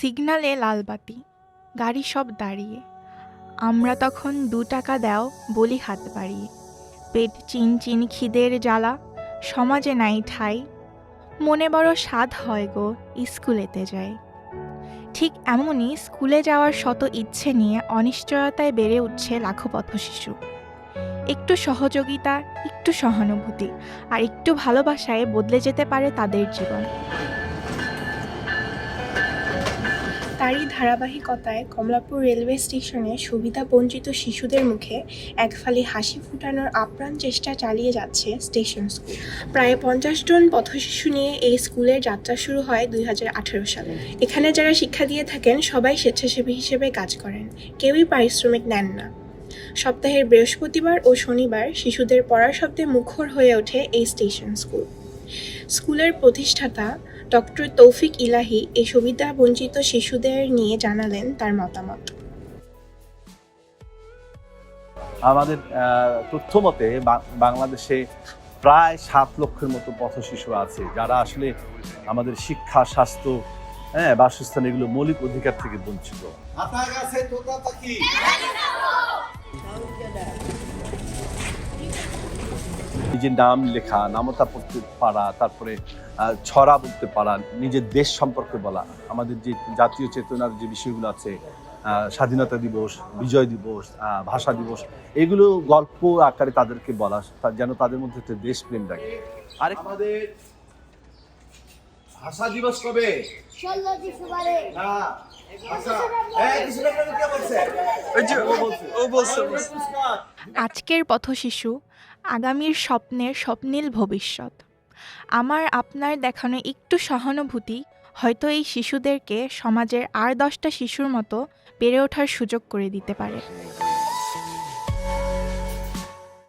সিগনালে লাল বাতি, গাড়ি সব দাঁড়িয়ে। আমরা তখন দু টাকা দাও বলি হাত বাড়িয়ে। পেট চিন চিন খিদের জ্বালা, সমাজে নাই ঠাই। মনে বড় স্বাদ হয় গো, স্কুলেতে যাই ঠিক এমনই স্কুলে যাওয়ার শত ইচ্ছে নিয়ে অনিশ্চয়তায় বেড়ে উঠছে লাখো পথ শিশু একটু সহযোগিতা, একটু সহানুভূতি, আর একটু ভালোবাসায় বদলে যেতে পারে তাদের জীবন। তারই ধারাবাহিকতায় কমলাপুর রেলওয়ে স্টেশনে সুবিধা বঞ্চিত শিশুদের মুখে এক ফালি হাসি ফুটানোর আপ্রাণ চেষ্টা চালিয়ে যাচ্ছে স্টেশন স্কুল। প্রায় পঞ্চাশ জন পথশিশু নিয়ে এই স্কুলের যাত্রা শুরু হয় দুই হাজার সালে। এখানে যারা শিক্ষা দিয়ে থাকেন, সবাই স্বেচ্ছাসেবী হিসেবে কাজ করেন। কেউই পারিশ্রমিক নেন না। সপ্তাহের বৃহস্পতিবার ও শনিবার শিশুদের পড়ার শব্দে মুখর হয়ে ওঠে এই স্টেশন স্কুল। স্কুলের প্রতিষ্ঠাতা ডক্টর তৌফিক ইলাহি এই সুবিধা বঞ্চিত শিশুদের নিয়ে জানালেন তার মতামত। আমাদের আহ, তথ্য মতে বা- বাংলাদেশে প্রায় সাত লক্ষের মতো পথ শিশু আছে যারা আসলে আমাদের শিক্ষা স্বাস্থ্য হ্যাঁ বাসস্থান এগুলো মৌলিক অধিকার থেকে বঞ্চিত। নিজের নাম লেখা নামতা পড়তে পারা তারপরে ছড়া বলতে পারা নিজের দেশ সম্পর্কে বলা আমাদের যে জাতীয় চেতনার যে বিষয়গুলো আছে স্বাধীনতা দিবস বিজয় দিবস ভাষা দিবস এগুলো গল্প আকারে তাদেরকে বলা তা- যেন তাদের মধ্যে একটা দেশপ্রেম থাকে আরেক আমাদের ভাষা দিবস কবে? ষোলো ডিসেম্বরে। না ভাষা এই ডিসেম্বরে কে শিশু আজকের পথশিশু আগামীর স্বপ্নের স্বপ্নীল ভবিষ্যৎ। আমার আপনার দেখানো একটু সহানুভূতি হয়তো এই শিশুদেরকে সমাজের আর দশটা শিশুর মতো বেড়ে ওঠার সুযোগ করে দিতে পারে।